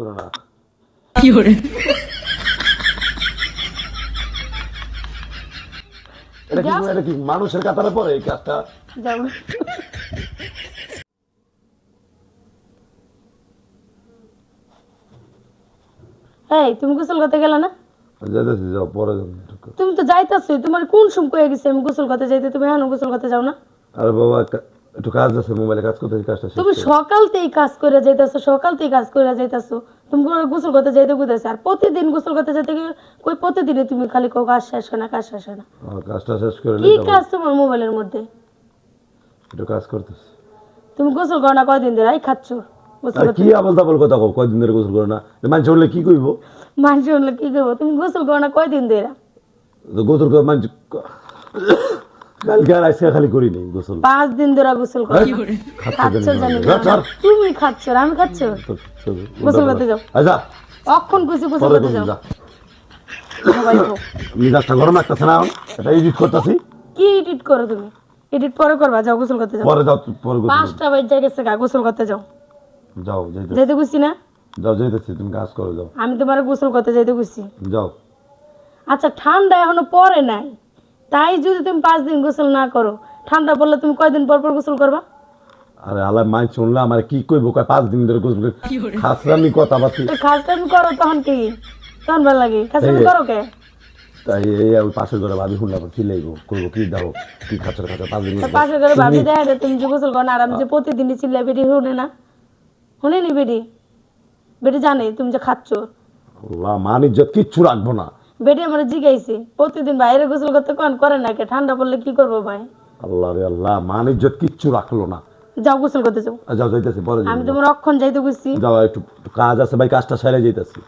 করো না। এটা কি এটা কি মানুষের কাতারে পড়ে এই কাজটা? এই তুমি গোসল করতে গেলে না? যাইতেছি যাও পরে তুমি তো যাইতাছো তোমার কোন সুম কয়ে গেছে? আমি গোসল করতে যাইতে তুমি এখন গোসল করতে যাও না? আরে বাবা একটা- কাজ আছে মোবাইলে কাজ করতে কাজটা তুমি। সকালতেই কাজ করে যাইতাছো সকালতেই কাজ করে যাইতাছো। তুমি কোনো গোসল করতে যাইতে বুঝাইছো আর প্রতিদিন গোসল করতে যাইতে গিয়ে কই প্রতিদিনই তুমি খালি কো কাজ শেষ হয় না কাজ শেষ হয় না। কাজটা শেষ করে কি কাজ তোমার মোবাইলের মধ্যে? একটু কাজ করতেছি। তুমি গোসল করো না কয়দিন ধরে? এই খাচ্ছ। কি আবল তাবল কথা কও কয়দিন ধরে গোসল করো না? মানুষ উঠলে কি কইব? মানুষ হলে কি করব তুমি গোসল করো না কয়দিন ধরে? গোসল করে মানুষ কালকে আর আজকে খালি করি নাই গোসল। পাঁচ দিন ধরে গোসল করো। খাচ্ছ জানি তুমি খাচ্ছ আমি খাচ্ছ? গোসল করতে যাও। আচ্ছা অক্ষণ খুশি গোসল করতে যাও। যা। Mobile phone. মিজাজটা গরম লাগতেছে না। এটা এডিট করতেছি। কি এডিট করো তুমি? এডিট পরে করবা যাও গোসল করতে যাও। পরে যাও পরে গোসল পাঁচটা বাজে গেছে গা গোসল করতে যাও। যাও যাইতে। গুছি না? যাও যাইতেছি তুমি কাজ করো যাও। আমি তোমার গোসল করতে যেতে গুছি যাও। আচ্ছা ঠান্ডা এখনও পরে নাই। তাই যদি তুমি পাঁচ দিন গোসল না করো ঠান্ডা পড়লে তুমি কয়দিন পর পর গোসল করবা? আরে আলাই মাই শুনলে আমার কি কইব? কয় পাঁচ দিন ধরে গোসল খাসরামি কথা বাতি তো খাস টাইম করো তখন কি? তখন ভালো লাগে। খাস টাইম এই- করো কে? তাই এই ওই পাশের ঘরে ভাবি শুনলে আবার চিলাইব করব কি দাও? কি খাচ্ছ খাচ্ছ পাঁচ দিন তো পাশে করে ভাবি দেখা যায় তুমি যে গোসল করো না আর আমি যে প্রতিদিনই চিল্লাই বেটি শুনে না? শুনে নি বেটি বেটি জানে তুমি যে খাচ্ছ। আল্লাহ মান ইজ্জত কিচ্ছু রাখব না। বেটি আমার জিগাইছে প্রতিদিন বাইরে গোসল করতে কোন করে না কে ঠান্ডা পড়লে কি করব ভাই? আল্লাহ রে আল্লাহ মান ইজ্জত কিচ্ছু রাখল না। যাও গোসল করতে যাও। যাও যাইতেছি পরে আমি তোমার অক্ষণ যাইতে গুছি যাও একটু কাজ আছে ভাই কাজটা সেরে যাইতেছি।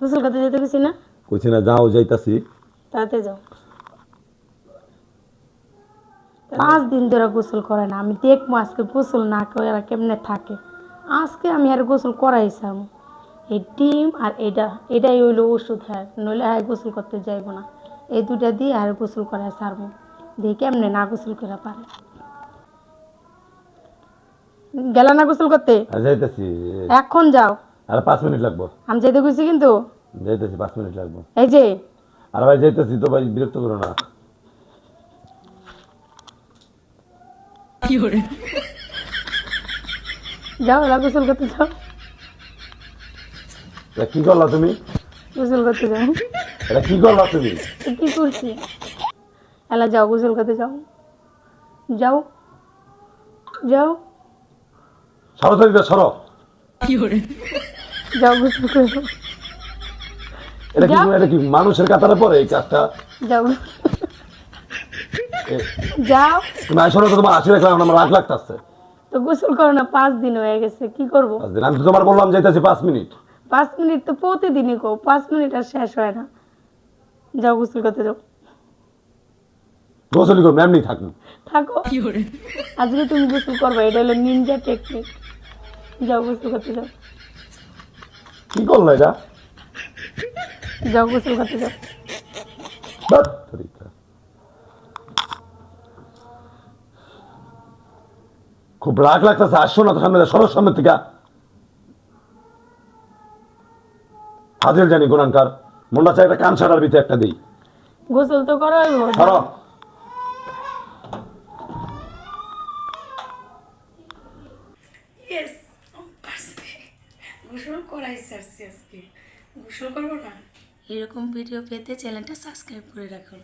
গোসল করতে যাইতে গুছি না? কইছি না যাও যাইতাছি। তাতে যাও। পাঁচ দিন ধরে গোসল করে না আমি দেখব আজকে গোসল না করে কেমনে থাকে। আজকে আমি আর গোসল করাইছিলাম এই ডিম আর এটা এটাই হইল ওষুধ হ্যাঁ। নইলে হ্যাঁ গোসল করতে যাইবো না। এই দুটা দিয়ে আর গোসল করাই সারবো। দিয়ে কেমনে না গোসল করে পারে। গেল না গোসল করতে? আর যাইতেছি। এখন যাও। আর পাঁচ মিনিট লাগবো। আমি যেতে গেছি কিন্তু? যাইতেছি পাঁচ মিনিট লাগবো। এই যে। আর ভাই যাইতেছি তো ভাই বিরক্ত করো না। যাও এলা গোসল করতে যাও। এটা কি করলা তুমি? গোসল করতে যাও। এটা কি করলা তুমি? কি করছি? এলা যাও গোসল করতে যাও। যাও। যাও। সরো তো সরো। যাও গোসল করে। এটা কি। এটা কি মানুষের কাতারে পড়ে এই কাজটা? যাও। যাও। তুমি আসো না তো তোমার আশি রাখলাম আমার রাগ লাগতেছে। তো গোসল করো না পাঁচ দিন হয়ে গেছে কি করব? পাঁচ দিন আমি তো তোমার বললাম যাইতেছি পাঁচ মিনিট। পাঁচ মিনিট তো প্রতিদিনই কো পাঁচ মিনিট আর শেষ হয় না। যাও গোসল করতে যাও। গোসলি করব এমনি থাকব। থাকো। আজকে তুমি গোসল করবে এটা হলো নিনজা টেকনিক যাও গোসল করতে যাও। কি করল এটা? যাও গোসল করতে যাও। খুব রাগ লাগতেছে আসছো না তো সামনে দিয়ে, সরো সামনে থেকে। হাজির জানি গুণাঙ্কার। মুন্ডা চাই একটা কান সারার ভিতরে একটা দিই। গোসল তো গোসল করাই সারছি আজকে। গোসল করব না? এরকম ভিডিও পেতে চ্যানেলটা সাবস্ক্রাইব করে রাখুন।